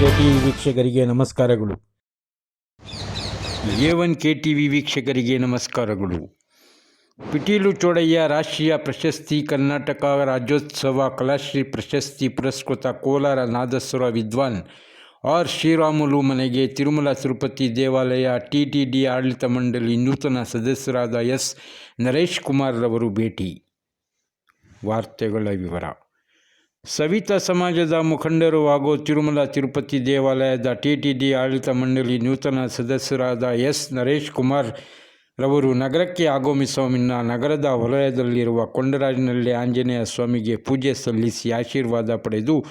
K T V ವೀಕ್ಷಕರಿಗೆ ನಮಸ್ಕಾರಗಳು. A one K T V ವೀಕ್ಷಕರಿಗೆ ನಮಸ್ಕಾರಗಳು. ಪಿಟೀಲು ಚೋಡಯ್ಯ ರಾಷ್ಟ್ರೀಯ ಪ್ರಶಸ್ತಿ ಕರ್ನಾಟಕ ರಾಜ್ಯೋತ್ಸವ ಕಲಾಶ್ರೀ ಪ್ರಶಸ್ತಿ ಪುರಸ್ಕೃತ ಕೋಲಾರ ನಾದಸ್ವರ ವಿದ್ವಾನ್ ಆರ್ ಶ್ರೀರಾಮುಲು ಮನೆಗೆ ತಿರುಮಲ ತಿರುಪತಿ ದೇವಾಲಯ ಟಿ ಟಿ ಡಿ ಆಡಳಿತ ಮಂಡಳಿ ನೂತನ ಸದಸ್ಯರಾದ ಎಸ್ ನರೇಶ್ ಕುಮಾರ್ ರವರು ಭೇಟಿ. ವಾರ್ತೆಗಳ ವಿವರ. ಸವಿತಾ ಸಮಾಜದ ಮುಖಂಡರು ಹಾಗೂ ತಿರುಮಲ ತಿರುಪತಿ ದೇವಾಲಯದ ಟಿ ಟಿ ಡಿ ಆಡಳಿತ ಮಂಡಳಿ ನೂತನ ಸದಸ್ಯರಾದ ಎಸ್ ನರೇಶ್ ಕುಮಾರ್ ರವರು ನಗರಕ್ಕೆ ಆಗಮಿಸುವ ಮುನ್ನ ನಗರದ ವಲಯದಲ್ಲಿರುವ ಕೊಂಡರಾಜಿನಲ್ಲಿ ಆಂಜನೇಯ ಸ್ವಾಮಿಗೆ ಪೂಜೆ ಸಲ್ಲಿಸಿ ಆಶೀರ್ವಾದ ಪಡೆದು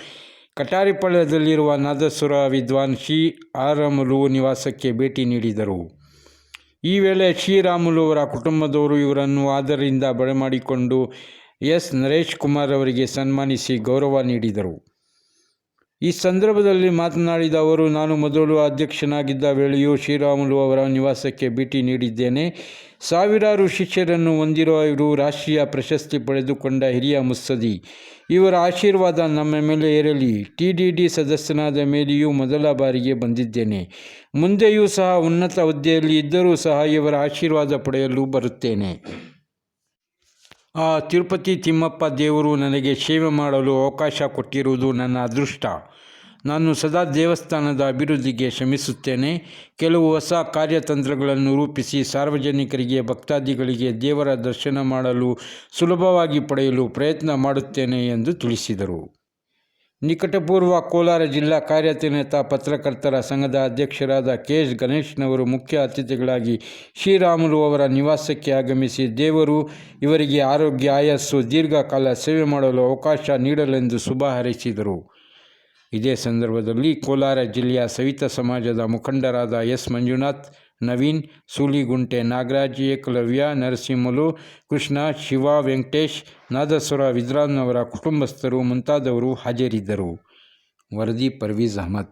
ಕಟಾರಿಪಳ್ಳದಲ್ಲಿರುವ ನಾದಸುರ ವಿದ್ವಾನ್ ಶ್ರೀ ಆರಮುಲು ನಿವಾಸಕ್ಕೆ ಭೇಟಿ ನೀಡಿದರು. ಈ ವೇಳೆ ಶ್ರೀರಾಮುಲು ಅವರ ಕುಟುಂಬದವರು ಇವರನ್ನು ಆದರಿಂದ ಬರಮಾಡಿಕೊಂಡು ಎಸ್. ನರೇಶ್ ಕುಮಾರ್ ಅವರಿಗೆ ಸನ್ಮಾನಿಸಿ ಗೌರವ ನೀಡಿದರು. ಈ ಸಂದರ್ಭದಲ್ಲಿ ಮಾತನಾಡಿದ ಅವರು, ನಾನು ಮೊದಲು ಅಧ್ಯಕ್ಷನಾಗಿದ್ದ ವೇಳೆಯೂ ಶ್ರೀರಾಮುಲು ಅವರ ನಿವಾಸಕ್ಕೆ ಭೇಟಿ ನೀಡಿದ್ದೇನೆ. ಸಾವಿರಾರು ಶಿಷ್ಯರನ್ನು ಹೊಂದಿರುವ ಇವರು ರಾಷ್ಟ್ರೀಯ ಪ್ರಶಸ್ತಿ ಪಡೆದುಕೊಂಡ ಹಿರಿಯ ಮುಸ್ತದಿ ಇವರ ಆಶೀರ್ವಾದ ನಮ್ಮ ಮೇಲೆ ಇರಲಿ ಟಿ ಡಿ ಡಿ ಸದಸ್ಯನಾದ ಮೇಲೆಯೂ ಮೊದಲ ಬಾರಿಗೆ ಬಂದಿದ್ದೇನೆ. ಮುಂದೆಯೂ ಸಹ ಉನ್ನತ ಹುದ್ದೆಯಲ್ಲಿ ಇದ್ದರೂ ಸಹ ಇವರ ಆಶೀರ್ವಾದ ಪಡೆಯಲು ಬರುತ್ತೇನೆ. ಆ, ತಿರುಪತಿ ತಿಮ್ಮಪ್ಪ ದೇವರು ನನಗೆ ಸೇವೆ ಮಾಡಲು ಅವಕಾಶ ಕೊಟ್ಟಿರುವುದು ನನ್ನ ಅದೃಷ್ಟ. ನಾನು ಸದಾ ದೇವಸ್ಥಾನದ ಅಭಿವೃದ್ಧಿಗೆ ಶ್ರಮಿಸುತ್ತೇನೆ. ಕೆಲವು ಹೊಸ ಕಾರ್ಯತಂತ್ರಗಳನ್ನು ರೂಪಿಸಿ ಸಾರ್ವಜನಿಕರಿಗೆ, ಭಕ್ತಾದಿಗಳಿಗೆ ದೇವರ ದರ್ಶನ ಮಾಡಲು ಸುಲಭವಾಗಿ ಪಡೆಯಲು ಪ್ರಯತ್ನ ಮಾಡುತ್ತೇನೆ ಎಂದು ತಿಳಿಸಿದರು. ನಿಕಟಪೂರ್ವ ಕೋಲಾರ ಜಿಲ್ಲಾ ಕಾರ್ಯನಿರತ ಪತ್ರಕರ್ತರ ಸಂಘದ ಅಧ್ಯಕ್ಷರಾದ ಕೆ ಎಸ್ ಗಣೇಶ್ನವರು ಮುಖ್ಯ ಅತಿಥಿಗಳಾಗಿ ಶ್ರೀರಾಮುಲು ಅವರ ನಿವಾಸಕ್ಕೆ ಆಗಮಿಸಿ ದೇವರು ಇವರಿಗೆ ಆರೋಗ್ಯ, ಆಯಸ್ಸು, ದೀರ್ಘಕಾಲ ಸೇವೆ ಮಾಡಲು ಅವಕಾಶ ನೀಡಲೆಂದು ಶುಭ ಹಾರೈಸಿದರು. ಇದೇ ಸಂದರ್ಭದಲ್ಲಿ ಕೋಲಾರ ಜಿಲ್ಲೆಯ ಸವಿತ ಸಮಾಜದ ಮುಖಂಡರಾದ ಎಸ್ ಮಂಜುನಾಥ್ ನವೀನ್, ಸೂಲಿಗುಂಟೆ ನಾಗರಾಜ್, ಏಕಲವ್ಯ, ನರಸಿಂಹಲು, ಕೃಷ್ಣ, ಶಿವ, ವೆಂಕಟೇಶ್, ನಾದಸ್ವರ ವಿದ್ರಾನ್ನವರ ಕುಟುಂಬಸ್ಥರು ಮುಂತಾದವರು ಹಾಜರಿದ್ದರು. ವರದಿ ಪರ್ವೀಜ್ ಅಹಮದ್.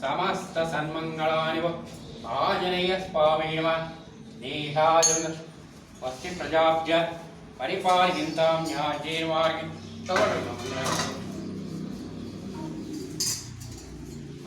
ಸಮಸ್ತ. ಸನ್ಮಂಗಳಾನಿವ. ಆಂಜನೇಯ ಸ್ವಾಮಿನವ. ದೇಹಾಜನ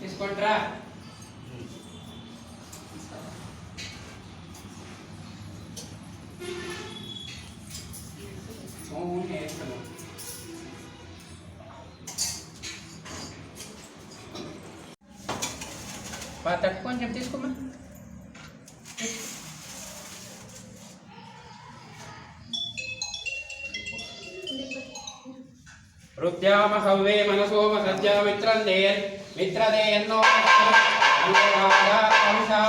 తీసుకుంటారా. తక్కువ కొంచెం రుద్యామ హవ్వే మనసోమ సద్యా మిత్రం దేయన్ మిత్రదేయన్నో అంగరాధా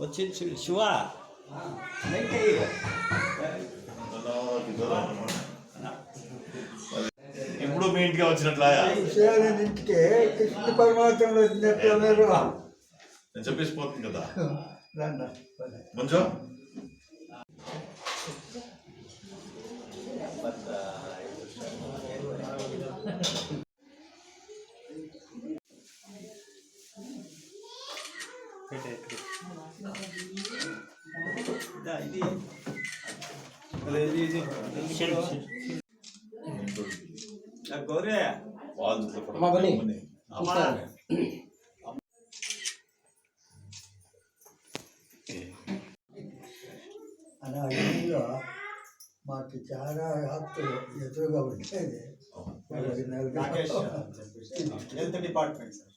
వచ్చింది శివ ఇప్పుడు మీ ఇంటికి వచ్చినట్లా ఇంటికి కృష్ణ పరమాత్మలో వచ్చినట్టు మీరు నేను చెప్పేసి పోతుంది కదా రండి కొంచెం ఇది గౌరీ వాళ్ళు అమ్మా అలా ఇంట్లో మాకు చాలా హక్కులు ఎదురుగా ఉండేది వాళ్ళకి నాగేష్ నలుగురు హెల్త్ డిపార్ట్మెంట్ సార్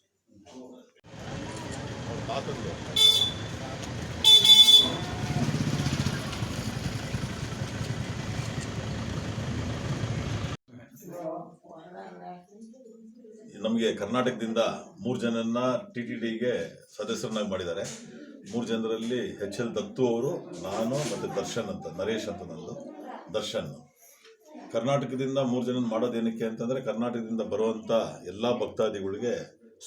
ನಮಗೆ ಕರ್ನಾಟಕದಿಂದ ಮೂರು ಜನನ್ನ ಟಿ ಟಿ ಡಿಗೆ ಸದಸ್ಯರನ್ನಾಗಿ ಮಾಡಿದ್ದಾರೆ. ಮೂರು ಜನರಲ್ಲಿ ಎಚ್ ಎಲ್ ದತ್ತು ಅವರು, ನಾನು ಮತ್ತು ದರ್ಶನ್ ಅಂತ, ನರೇಶ್ ಅಂತ ನಂದು, ದರ್ಶನ್. ಕರ್ನಾಟಕದಿಂದ ಮೂರು ಜನ ಮಾಡೋದೇನಕ್ಕೆ ಅಂತಂದರೆ, ಕರ್ನಾಟಕದಿಂದ ಬರುವಂಥ ಎಲ್ಲ ಭಕ್ತಾದಿಗಳಿಗೆ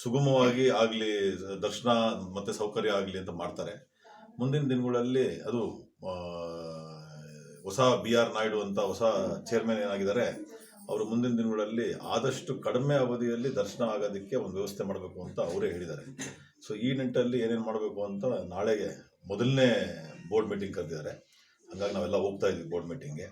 ಸುಗಮವಾಗಿ ಆಗಲಿ, ದರ್ಶನ ಮತ್ತು ಸೌಕರ್ಯ ಆಗಲಿ ಅಂತ ಮಾಡ್ತಾರೆ. ಮುಂದಿನ ದಿನಗಳಲ್ಲಿ ಅದು ಹೊಸ ಬಿ ಆರ್ ನಾಯ್ಡು ಅಂತ ಹೊಸ ಚೇರ್ಮನ್ ಏನಾಗಿದ್ದಾರೆ ಅವರು ಮುಂದಿನ ದಿನಗಳಲ್ಲಿ ಆದಷ್ಟು ಕಡಿಮೆ ಅವಧಿಯಲ್ಲಿ ದರ್ಶನ ಆಗೋದಕ್ಕೆ ಒಂದು ವ್ಯವಸ್ಥೆ ಮಾಡಬೇಕು ಅಂತ ಅವರೇ ಹೇಳಿದ್ದಾರೆ. ಸೊ ಈ ನಿಟ್ಟಲ್ಲಿ ಏನೇನು ಮಾಡಬೇಕು ಅಂತ ನಾಳೆಗೆ ಮೊದಲನೇ ಬೋರ್ಡ್ ಮೀಟಿಂಗ್ ಕರೆದಿದ್ದಾರೆ. ಹಂಗಾಗಿ ನಾವೆಲ್ಲ ಹೋಗ್ತಾ ಇದ್ವಿ ಬೋರ್ಡ್ ಮೀಟಿಂಗ್ಗೆ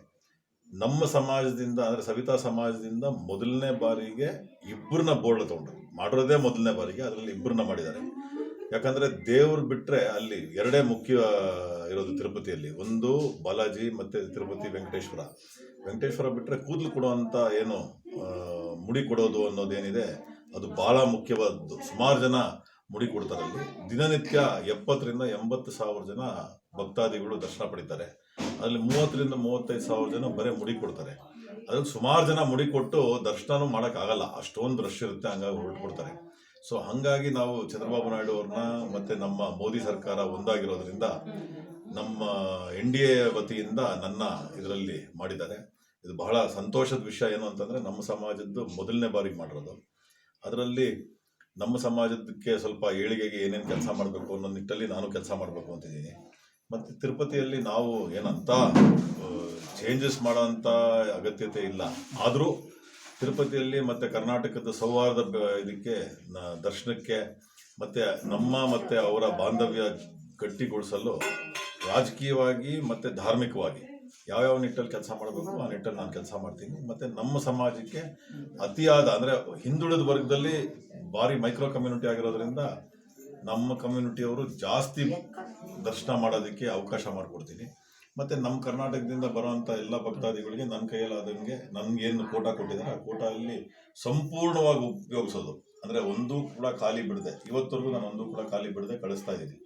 ನಮ್ಮ ಸಮಾಜದಿಂದ, ಅಂದರೆ ಸವಿತಾ ಸಮಾಜದಿಂದ ಮೊದಲನೇ ಬಾರಿಗೆ ಇಬ್ಬರನ್ನ ಬೋರ್ಡ್ ತೊಗೊಂಡ್ರು. ಮಾಡಿರೋದೇ ಮೊದಲನೇ ಬಾರಿಗೆ, ಅದರಲ್ಲಿ ಇಬ್ಬರನ್ನ ಮಾಡಿದ್ದಾರೆ. ಯಾಕಂದರೆ ದೇವ್ರು ಬಿಟ್ಟರೆ ಅಲ್ಲಿ ಎರಡೇ ಮುಖ್ಯ ಇರೋದು ತಿರುಪತಿಯಲ್ಲಿ. ಒಂದು ಬಾಲಾಜಿ ಮತ್ತು ತಿರುಪತಿ ವೆಂಕಟೇಶ್ವರ. ವೆಂಕಟೇಶ್ವರ ಬಿಟ್ಟರೆ ಕೂದಲು ಕೊಡುವಂಥ ಏನು ಮುಡಿ ಕೊಡೋದು ಅನ್ನೋದೇನಿದೆ ಅದು ಭಾಳ ಮುಖ್ಯವಾದದ್ದು ಸುಮಾರು ಜನ ಮುಡಿ ಕೊಡ್ತಾರೆ ಅಲ್ಲಿ. ದಿನನಿತ್ಯ ಎಪ್ಪತ್ತರಿಂದ ಎಂಬತ್ತು ಸಾವಿರ ಜನ ಭಕ್ತಾದಿಗಳು ದರ್ಶನ ಪಡಿತಾರೆ. ಅಲ್ಲಿ ಮೂವತ್ತರಿಂದ ಮೂವತ್ತೈದು ಸಾವಿರ ಜನ ಬರೀ ಮುಡಿ ಕೊಡ್ತಾರೆ. ಅದ್ರಲ್ಲಿ ಸುಮಾರು ಜನ ಮುಡಿ ಕೊಟ್ಟು ದರ್ಶನನೂ ಮಾಡೋಕ್ಕಾಗಲ್ಲ. ಅಷ್ಟೊಂದು ರಶ್ ಇರುತ್ತೆ, ಹಂಗಾಗಿ ಹೊರಟ್ಬಿಡ್ತಾರೆ ಸೊ ಹಾಗಾಗಿ ನಾವು ಚಂದ್ರಬಾಬು ನಾಯ್ಡು ಅವ್ರನ್ನ ಮತ್ತು ನಮ್ಮ ಮೋದಿ ಸರ್ಕಾರ ಒಂದಾಗಿರೋದ್ರಿಂದ ನಮ್ಮ ಎನ್ ಡಿ ಎ ವತಿಯಿಂದ ನನ್ನ ಇದರಲ್ಲಿ ಮಾಡಿದ್ದಾರೆ. ಇದು ಬಹಳ ಸಂತೋಷದ ವಿಷಯ ಏನು ಅಂತಂದರೆ ನಮ್ಮ ಸಮಾಜದ್ದು ಮೊದಲನೇ ಬಾರಿಗೆ ಮಾಡಿರೋದು. ಅದರಲ್ಲಿ ನಮ್ಮ ಸಮಾಜಕ್ಕೆ ಸ್ವಲ್ಪ ಏಳಿಗೆಗೆ ಏನೇನು ಕೆಲಸ ಮಾಡಬೇಕು ಅನ್ನೋ ನಿಟ್ಟಲ್ಲಿ ನಾನು ಕೆಲಸ ಮಾಡಬೇಕು ಅಂತಿದ್ದೀನಿ. ಮತ್ತು ತಿರುಪತಿಯಲ್ಲಿ ನಾವು ಏನಂತ ಚೇಂಜಸ್ ಮಾಡೋಂಥ ಅಗತ್ಯತೆ ಇಲ್ಲ. ಆದರೂ ತಿರುಪತಿಯಲ್ಲಿ ಮತ್ತು ಕರ್ನಾಟಕದ ಸೌಹಾರ್ದ ಇದಕ್ಕೆ ದರ್ಶನಕ್ಕೆ ಮತ್ತು ನಮ್ಮ ಮತ್ತು ಅವರ ಬಾಂಧವ್ಯ ಗಟ್ಟಿಗೊಳಿಸಲು ರಾಜಕೀಯವಾಗಿ ಮತ್ತು ಧಾರ್ಮಿಕವಾಗಿ ಯಾವ್ಯಾವ ನಿಟ್ಟಲ್ಲಿ ಕೆಲಸ ಮಾಡಬೇಕು ಆ ನಿಟ್ಟಲ್ಲಿ ನಾನು ಕೆಲಸ ಮಾಡ್ತೀನಿ. ಮತ್ತು ನಮ್ಮ ಸಮಾಜಕ್ಕೆ ಅತಿಯಾದ ಅಂದರೆ ಹಿಂದುಳಿದ ವರ್ಗದಲ್ಲಿ ಭಾರಿ ಮೈಕ್ರೋ ಕಮ್ಯುನಿಟಿ ಆಗಿರೋದ್ರಿಂದ ನಮ್ಮ ಕಮ್ಯುನಿಟಿಯವರು ಜಾಸ್ತಿ ದರ್ಶನ ಮಾಡೋದಕ್ಕೆ ಅವಕಾಶ ಮಾಡಿಕೊಡ್ತೀನಿ. ಮತ್ತು ನಮ್ಮ ಕರ್ನಾಟಕದಿಂದ ಬರುವಂಥ ಎಲ್ಲ ಭಕ್ತಾದಿಗಳಿಗೆ ನನ್ನ ಕೈಯಲ್ಲಾದಂಗೆ ಏನು ಕೋಟ ಕೊಟ್ಟಿದ್ದಾರೆ, ಆ ಕೋಟಲ್ಲಿ ಸಂಪೂರ್ಣವಾಗಿ ಉಪಯೋಗಿಸೋದು. ಅಂದರೆ ಒಂದೂ ಕೂಡ ಖಾಲಿ ಬಿಡದೆ, ಇವತ್ತವರೆಗೂ ನಾನು ಒಂದೂ ಕೂಡ ಖಾಲಿ ಬಿಡದೆ ಕಳಿಸ್ತಾ ಇದ್ದೀನಿ.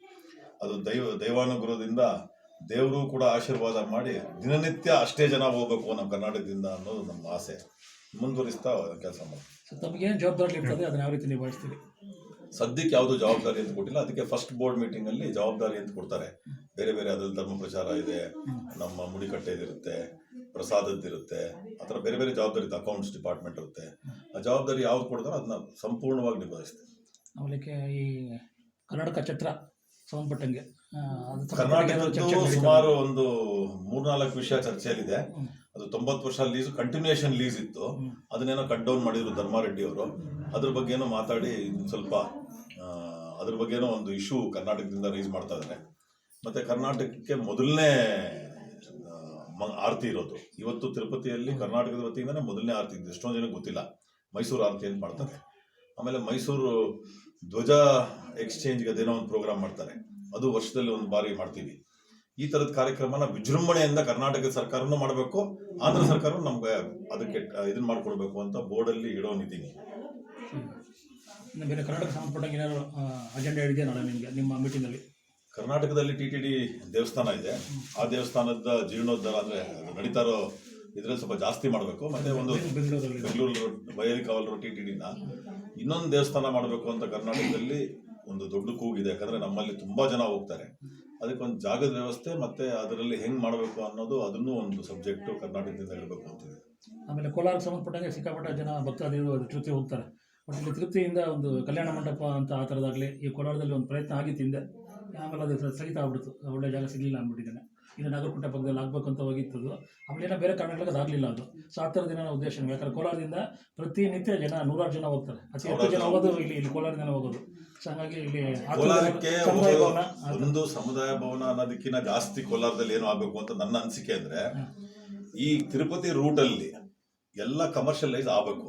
ಅದು ದೈವ, ದೈವಾನುಗ್ರಹದಿಂದ ದೇವರು ಕೂಡ ಆಶೀರ್ವಾದ ಮಾಡಿ ದಿನನಿತ್ಯ ಅಷ್ಟೇ ಜನ ಹೋಗ್ಬೇಕು ನಮ್ಮ ಕರ್ನಾಟಕದಿಂದ ಅನ್ನೋದು ನಮ್ಮ ಆಸೆ. ಮುಂದುವರಿಸ್ತಾ ಕೆಲಸ ಮಾಡ್ತೀವಿ ತಮಗೇನು ಜವಾಬ್ದಾರಿ ಇರ್ತದೆ? ಅದನ್ನ ಯಾವ ರೀತಿ ನಿಭಾಯಿಸ್ತೀರಿ? ಸದ್ಯಕ್ಕೆ ಯಾವುದು ಜವಾಬ್ದಾರಿ ಅಂತ ಕೊಟ್ಟಿಲ್ಲ. ಅದಕ್ಕೆ ಫಸ್ಟ್ ಬೋರ್ಡ್ ಮೀಟಿಂಗ್ ಅಲ್ಲಿ ಜವಾಬ್ದಾರಿ ಅಂತ ಕೊಡ್ತಾರೆ. ಬೇರೆ ಬೇರೆ ಅದ್ರಲ್ಲಿ ಧರ್ಮ ಪ್ರಚಾರ ಇದೆ ನಮ್ಮ ಮುಡಿಕಟ್ಟೆದಿರುತ್ತೆ ಪ್ರಸಾದದ್ದಿರುತ್ತೆ ಆ ಥರ ಬೇರೆ ಬೇರೆ ಜವಾಬ್ದಾರಿ ಅಕೌಂಟ್ಸ್ ಡಿಪಾರ್ಟ್ಮೆಂಟ್ ಇರುತ್ತೆ. ಆ ಜವಾಬ್ದಾರಿ ಯಾವ್ದು ಕೊಡ್ತಾರೋ ಅದನ್ನ ಸಂಪೂರ್ಣವಾಗಿ ನಿಭಾಯಿಸ್ತೀವಿ. ಆಮೇಲೆ ಈ ಕರ್ನಾಟಕ ಛತ್ರ ಸಂಬಂಧಪಟ್ಟಂಗೆ ಅದು ಕರ್ನಾಟಕದ್ದು ಸುಮಾರು ಒಂದು ಮೂರ್ನಾಲ್ಕು ವಿಷಯ ಚರ್ಚೆಯಲ್ಲಿದೆ. ಅದು ತೊಂಬತ್ತು ವರ್ಷ ಲೀಸ್ ಕಂಟಿನ್ಯೂಷನ್ ಲೀಸ್ ಇತ್ತು. ಅದನ್ನೇನೋ ಕಟ್ ಡೌನ್ ಮಾಡಿದ್ರು ಧರ್ಮಾರೆಡ್ಡಿ ಅವರು. ಅದ್ರ ಬಗ್ಗೆನೋ ಮಾತಾಡಿ ಸ್ವಲ್ಪ ಅದ್ರ ಬಗ್ಗೆನೋ ಒಂದು ಇಶ್ಯೂ ಕರ್ನಾಟಕದಿಂದ ರೈಸ್ ಮಾಡ್ತಾ ಇದ್ದಾರೆ. ಮತ್ತೆ ಕರ್ನಾಟಕಕ್ಕೆ ಮೊದಲನೇ ಆರತಿ ಇರೋದು. ಇವತ್ತು ತಿರುಪತಿಯಲ್ಲಿ ಕರ್ನಾಟಕದ ವತಿಯಿಂದನೇ ಮೊದಲನೇ ಆರತಿ ಇದೆ ಎಷ್ಟೊಂದು ಜನಕ್ಕೆ ಗೊತ್ತಿಲ್ಲ. ಮೈಸೂರು ಆರತಿ ಅಂತ ಮಾಡ್ತಾರೆ. ಆಮೇಲೆ ಮೈಸೂರು ಧ್ವಜ ಎಕ್ಸ್ಚೇಂಜ್ಗೆ ಅದೇನೋ ಒಂದು ಪ್ರೋಗ್ರಾಮ್ ಮಾಡ್ತಾರೆ. ಅದು ವರ್ಷದಲ್ಲಿ ಒಂದು ಬಾರಿ ಮಾಡ್ತೀವಿ. ಈ ಥರದ ಕಾರ್ಯಕ್ರಮನ ವಿಜೃಂಭಣೆಯಿಂದ ಕರ್ನಾಟಕ ಸರ್ಕಾರನೂ ಮಾಡಬೇಕು ಆಂಧ್ರ ಸರ್ಕಾರ ನಮ್ಗೆ ಅದಕ್ಕೆ ಇದನ್ನ ಮಾಡ್ಕೊಡ್ಬೇಕು ಅಂತ ಬೋರ್ಡಲ್ಲಿ ಇಡೋನಿದ್ದೀನಿ ಇನ್ನು ಬೇರೆ ಕರ್ನಾಟಕ ಸಂಬಂಧಪಟ್ಟಂಗೆ ಏನಾದ್ರು ಅಜೆಂಡಾ ಇದೆಯಾ ನಾಳೆ ನಿಮಗೆ ನಿಮ್ಮ ಮೀಟಿಂಗಲ್ಲಿ ಕರ್ನಾಟಕದಲ್ಲಿ ಟಿ ಟಿ ಡಿ ದೇವಸ್ಥಾನ ಇದೆ. ಆ ದೇವಸ್ಥಾನದ ಜೀರ್ಣೋದ್ಧಾರ ಅಂದ್ರೆ ಅದು ನಡೀತಾ ಇರೋ ಇದ್ರಲ್ಲಿ ಸ್ವಲ್ಪ ಜಾಸ್ತಿ ಮಾಡಬೇಕು. ಮತ್ತೆ ಒಂದು ಬೆಂಗಳೂರು ಬಯಲಿ ಕಾವಲರು ಟಿ ಟಿ ಡಿನ ಇನ್ನೊಂದು ದೇವಸ್ಥಾನ ಮಾಡಬೇಕು ಅಂತ ಕರ್ನಾಟಕದಲ್ಲಿ ಒಂದು ದೊಡ್ಡ ಕೂಗಿದೆ, ಯಾಕಂದ್ರೆ ನಮ್ಮಲ್ಲಿ ತುಂಬಾ ಜನ ಹೋಗ್ತಾರೆ. ಅದಕ್ಕೆ ಒಂದು ಜಾಗದ ವ್ಯವಸ್ಥೆ ಮತ್ತೆ ಅದರಲ್ಲಿ ಹೆಂಗ್ ಮಾಡಬೇಕು ಅನ್ನೋದು ಅದನ್ನು ಒಂದು ಸಬ್ಜೆಕ್ಟ್ ಕರ್ನಾಟಕದಿಂದ ಇಡಬೇಕು ಅಂತಿದೆ. ಆಮೇಲೆ ಕೋಲಾರ ಸಂಬಂಧಪಟ್ಟಂಗೆ ಸಿಕ್ಕಾಪಟ್ಟೆ ಜನ ಭಕ್ತಾದಿಗಳು ತೃಪ್ತಿ ಹೋಗ್ತಾರೆ. ಬಟ್ ಇಲ್ಲಿ ತೃಪ್ತಿಯಿಂದ ಒಂದು ಕಲ್ಯಾಣ ಮಂಟಪ ಅಂತ ಆ ಥರದಾಗಲಿ ಈ ಕೋಲಾರದಲ್ಲಿ ಒಂದು ಪ್ರಯತ್ನ ಆಗಿತ್ತು ಹಿಂದೆ. ಆಮೇಲೆ ಅದು ಸ್ಥಗಿತ ಆಗ್ಬಿಡ್ತು. ಒಳ್ಳೆ ಜಾಗ ಸಿಗಲಿಲ್ಲ ಅಂದ್ಬಿಟ್ಟಿದ್ದಾನೆ. ಇನ್ನು ನಾಗರಕುಂಟೆ ಪಕ್ಕದಲ್ಲಿ ಆಗಬೇಕು ಅಂತ ಹೋಗಿತ್ತು ಅದು ಆಮೇಲೆ ಏನೋ ಬೇರೆ ಕಾರಣಗಳಿಗೆ ಅದಾಗಲಿಲ್ಲ ಅದು. ಸೊ ಆ ಥರದ ಏನೋ ಉದ್ದೇಶ ಯಾಕಂದ್ರೆ ಕೋಲಾರದಿಂದ ಪ್ರತಿನಿತ್ಯ ಜನ ನೂರಾರು ಜನ ಹೋಗ್ತಾರೆ. ಅತಿ ಹೆಚ್ಚು ಜನ ಹೋಗೋದು ಇಲ್ಲಿ ಇಲ್ಲಿ ಕೋಲಾರದಿಂದ ಹೋಗೋದು. ಸೊ ಹಾಗಾಗಿ ಇಲ್ಲಿ ಕೋಲಾರಕ್ಕೆ ಸಮುದಾಯ ಭವನ ಆ ಒಂದು ಸಮುದಾಯ ಭವನ ಅನ್ನೋದಕ್ಕಿಂತ ಜಾಸ್ತಿ ಕೋಲಾರದಲ್ಲಿ ಏನು ಆಗಬೇಕು ಅಂತ ನನ್ನ ಅನಿಸಿಕೆ ಅಂದ್ರೆ ಈ ತಿರುಪತಿ ರೂಟಲ್ಲಿ ಅಲ್ಲಿ ಎಲ್ಲ ಕಮರ್ಷಿಯಲೈಸ್ ಆಗಬೇಕು.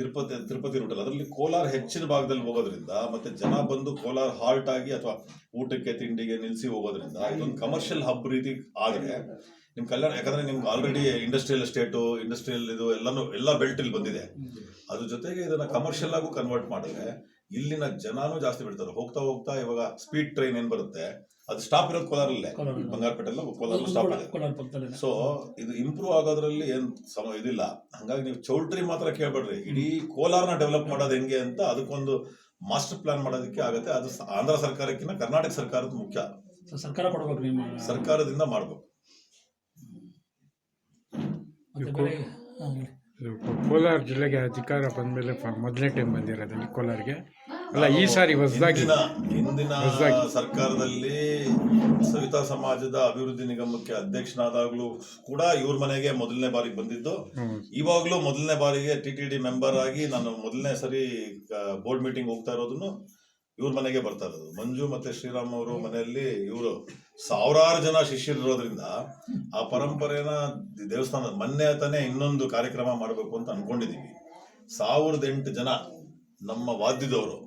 ತಿರುಪತಿ ತಿರುಪತಿ ರೂಟ್ ಅಲ್ಲಿ. ಅದರಲ್ಲಿ ಕೋಲಾರ ಹೆಚ್ಚಿನ ಭಾಗದಲ್ಲಿ ಹೋಗೋದ್ರಿಂದ ಮತ್ತೆ ಜನ ಬಂದು ಕೋಲಾರ ಹಾಲ್ಟ್ ಆಗಿ ಅಥವಾ ಊಟಕ್ಕೆ, ತಿಂಡಿಗೆ ನಿಲ್ಸಿ ಹೋಗೋದ್ರಿಂದ ಇದೊಂದು ಕಮರ್ಷಿಯಲ್ ಹಬ್ ರೀತಿ ಆದ್ರೆ ನಿಮ್ ಕಲ್ಯಾಣ, ಯಾಕಂದ್ರೆ ನಿಮ್ಗೆ ಆಲ್ರೆಡಿ ಇಂಡಸ್ಟ್ರಿಯಲ್ ಎಸ್ಟೇಟು ಇಂಡಸ್ಟ್ರಿಯಲ್ ಇದು ಎಲ್ಲಾನು, ಎಲ್ಲ ಬೆಲ್ಟ್ ಇಲ್ಲಿ ಬಂದಿದೆ. ಅದ್ರ ಜೊತೆಗೆ ಇದನ್ನ ಕಮರ್ಷಿಯಲ್ ಆಗು ಕನ್ವರ್ಟ್ ಮಾಡಿದ್ರೆ ಇಲ್ಲಿನ ಜನಾನು ಜಾಸ್ತಿ ಬಿಡ್ತಾರೆ. ಹೋಗ್ತಾ ಹೋಗ್ತಾ ಇವಾಗ ಸ್ಪೀಡ್ ಟ್ರೈನ್ ಏನ್ ಬರುತ್ತೆ? ಅದು ಸ್ಟಾಪ್ ಇರೋದು ಕೋಲಾರಲ್ಲೇ. ಕೋಲಾರ. ಬಂಗಾರಪೇಟೆಲ್ಲ ಕೋಲಾರ ಸ್ಟಾಪ್ ಆಗಿದೆ ಸೊ ಇದು ಇಂಪ್ರೂವ್ ಆಗೋದ್ರಲ್ಲಿ ಏನ್ ಸಮ ಇದಿಲ್ಲ. ಹಂಗಾಗಿ ನೀವು ಚೌಲ್ಟ್ರಿ ಮಾತ್ರ ಕೇಳ್ಬೇಡ್ರಿ. ಇಡೀ ಕೋಲಾರನ ಡೆವಲಪ್ ಮಾಡೋದು ಹೆಂಗೆ ಅಂತ ಅದಕ್ಕೊಂದು ಮಾಸ್ಟರ್ ಪ್ಲಾನ್ ಮಾಡೋದಕ್ಕೆ ಆಗುತ್ತೆ. ಅದು ಆಂಧ್ರ ಸರ್ಕಾರಕ್ಕಿಂತ ಕರ್ನಾಟಕ ಸರ್ಕಾರದ ಮುಖ್ಯ. ಸೊ ಸರ್ಕಾರ ಕೊಡ್ಬೇಕು ನಿಮ್ಮ ಸರ್ಕಾರದಿಂದ ಮಾಡ್ಬೇಕು. ಕೋಲಾರ ಜಿಲ್ಲೆಗೆ ಅಧಿಕಾರ ಬಂದಮೇಲೆ ಮೊದಲನೇ ಟೈಮ್ ಬಂದಿರೋದಲ್ಲಿ ಕೋಲಾರ್ಗೆ. ಅಲ್ಲ ಈ ಸಾರಿ ಹೊಸದಾಗಿ. ಹಿಂದಿನ ಸರ್ಕಾರದಲ್ಲಿ ಸವಿತಾ ಸಮಾಜದ ಅಭಿವೃದ್ಧಿ ನಿಗಮಕ್ಕೆ ಅಧ್ಯಕ್ಷನಾದಾಗ್ಲೂ ಕೂಡ ಇವ್ರ ಮನೆಗೆ ಮೊದಲನೇ ಬಾರಿಗೆ ಬಂದಿದ್ದು. ಇವಾಗ್ಲೂ ಮೊದಲನೇ ಬಾರಿಗೆ ಟಿ ಟಿ ಡಿ ಮೆಂಬರ್ ಆಗಿ ನಾನು ಮೊದಲನೇ ಸರಿ ಬೋರ್ಡ್ ಮೀಟಿಂಗ್ ಹೋಗ್ತಾ ಇರೋದನ್ನು ಇವ್ರ ಮನೆಗೆ ಬರ್ತಾ ಇರೋದು. ಮಂಜು ಮತ್ತೆ ಶ್ರೀರಾಮ್ ಅವರು ಮನೆಯಲ್ಲಿ ಇವರು ಸಾವಿರಾರು ಜನ ಶಿಷ್ಯರಿರೋದ್ರಿಂದ ಆ ಪರಂಪರೆನ ದೇವಸ್ಥಾನ ಮೊನ್ನೆ ತಾನೇ ಇನ್ನೊಂದು ಕಾರ್ಯಕ್ರಮ ಮಾಡಬೇಕು ಅಂತ ಅನ್ಕೊಂಡಿದೀವಿ. ಸಾವಿರದ ಎಂಟು ಜನ ನಮ್ಮ ವಾದ್ಯದವರು.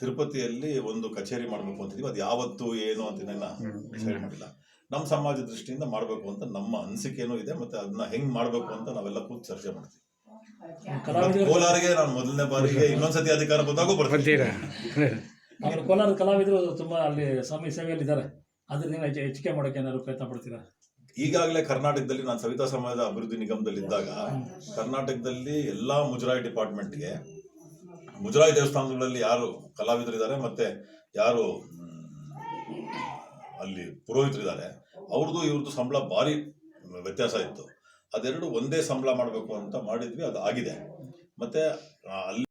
ತಿರುಪತಿಯಲ್ಲಿ ಒಂದು ಕಚೇರಿ ಮಾಡಬೇಕು ಅಂತಿದ್ವಿ. ಅದು ಯಾವತ್ತು ಏನು ಅಂತ ಡಿಸೈಡ್ ಮಾಡಿಲ್ಲ. ನಮ್ಮ ಸಮಾಜ ದೃಷ್ಟಿಯಿಂದ ಮಾಡಬೇಕು ಅಂತ ನಮ್ಮ ಅನಿಸಿಕೆನೂ ಇದೆ. ಮತ್ತೆ ಅದನ್ನ ಹೆಂಗ್ ಮಾಡಬೇಕು ಅಂತ ನಾವೆಲ್ಲ ಕೂತು ಚರ್ಚೆ ಮಾಡ್ತೀವಿ. ಕೋಲಾರಿಗೆ ನಾನು ಮೊದಲನೇ ಬಾರಿಗೆ ಇನ್ನೊಂದ್ಸತಿ ಅಧಿಕಾರ ಬಂದಾಗೂ ಬರ್ತೀರಾ ಕೋಲಾರದ ಕಲಾವಿದರು ತುಂಬಾ ಅಲ್ಲಿ ಸ್ವಾಮಿ ಸೇವೆಯಲ್ಲಿ ಇದ್ದಾರೆ ಅದನ್ನ ಹೆಚ್ಚು ಹೆಚ್ಚಿಗೆ ಮಾಡೋಕೆ ಏನಾದ್ರು ಪ್ರಯತ್ನ ಪಡ್ತೀರಾ? ಈಗಾಗಲೇ ಕರ್ನಾಟಕದಲ್ಲಿ ನಾನು ಸವಿತಾ ಸಮಾಜದ ಅಭಿವೃದ್ಧಿ ನಿಗಮದಲ್ಲಿ ಇದ್ದಾಗ ಕರ್ನಾಟಕದಲ್ಲಿ ಎಲ್ಲಾ ಮುಜರಾಯಿ ಡಿಪಾರ್ಟ್ಮೆಂಟ್ಗೆ ಮುಜರಾಯಿ ದೇವಸ್ಥಾನಗಳಲ್ಲಿ ಯಾರು ಕಲಾವಿದರಿದ್ದಾರೆ ಮತ್ತೆ ಯಾರು ಅಲ್ಲಿ ಪುರೋಹಿತರಿದ್ದಾರೆ, ಅವ್ರದ್ದು ಇವ್ರದ್ದು ಸಂಬಳ ಭಾರಿ ವ್ಯತ್ಯಾಸ ಇತ್ತು. ಅದೆರಡು ಒಂದೇ ಸಂಬಳ ಮಾಡಬೇಕು ಅಂತ ಮಾಡಿದ್ವಿ, ಅದು ಆಗಿದೆ. ಮತ್ತೆ ಅಲ್ಲಿ